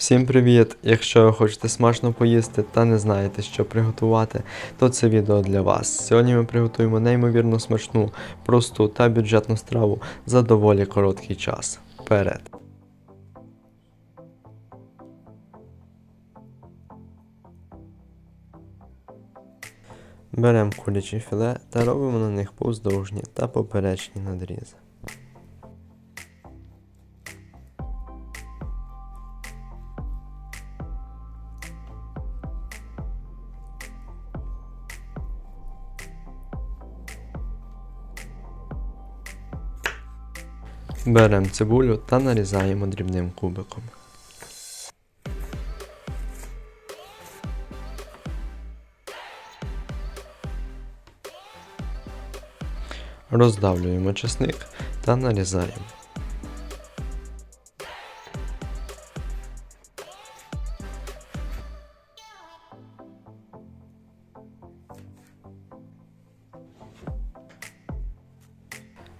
Всім привіт! Якщо ви хочете смачно поїсти та не знаєте, що приготувати, то це відео для вас. Сьогодні ми приготуємо неймовірно смачну, просту та бюджетну страву за доволі короткий час. Вперед! Беремо курячі філе та робимо на них повздовжні та поперечні надрізи. Беремо цибулю та нарізаємо дрібним кубиком. Роздавлюємо чесник та нарізаємо.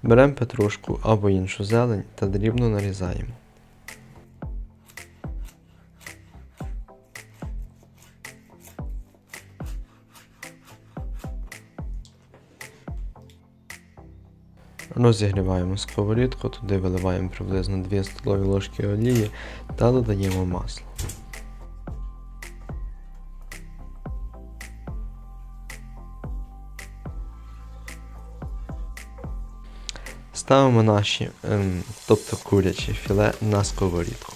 Беремо петрушку або іншу зелень та дрібно нарізаємо. Розігріваємо сковорідку, туди виливаємо приблизно 2 столові ложки олії та додаємо масло. Ставимо наші, ем, тобто курячі філе на сковорідку.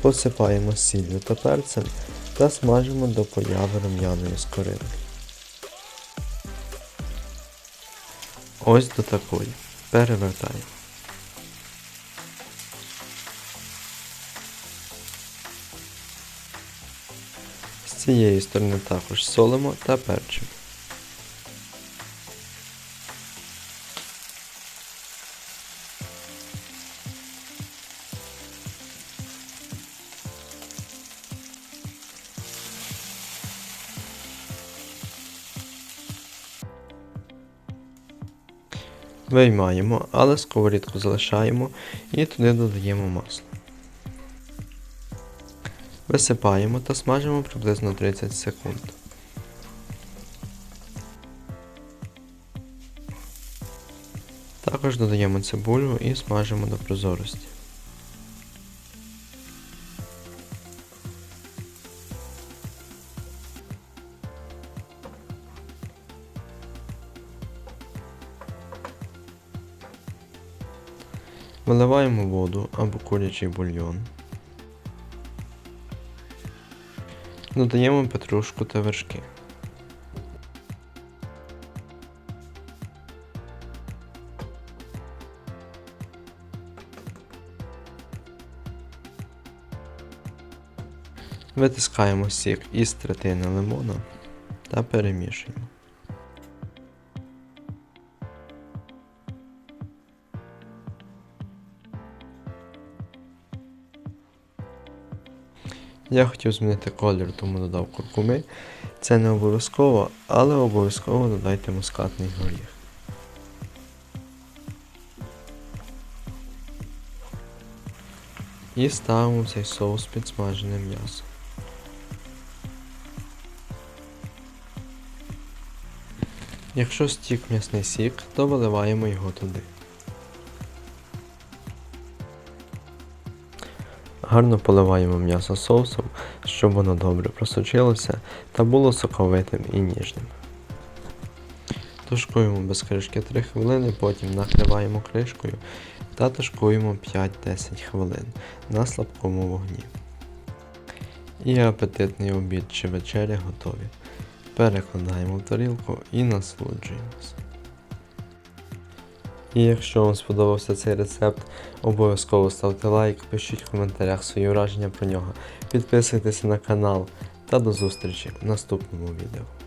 Посипаємо сіллю та перцем та смажимо до появи рум'яної скоринки. Ось до такої. Перевертаємо. Цієї сторони також солимо та перчимо. Виймаємо, але сковорідку залишаємо і туди додаємо масло. Висипаємо та смажимо приблизно 30 секунд. Також додаємо цибулю і смажимо до прозорості. Виливаємо воду або курячий бульйон. Додаємо петрушку та вершки. Витискаємо сік із третини лимона та перемішуємо. Я хотів змінити колір, тому додав куркуми. Це не обов'язково, але обов'язково додайте мускатний горіх. І ставимо цей соус підсмажене м'ясо. Якщо стік м'ясний сік, то виливаємо його туди. Гарно поливаємо м'ясо соусом, щоб воно добре просочилося та було соковитим і ніжним. Тушкуємо без кришки 3 хвилини, потім накриваємо кришкою та тушкуємо 5-10 хвилин на слабкому вогні. І апетитний обід чи вечеря готові. Перекладаємо в тарілку і насолоджуємося. І якщо вам сподобався цей рецепт, обов'язково ставте лайк, пишіть в коментарях свої враження про нього, підписуйтесь на канал та до зустрічі в наступному відео.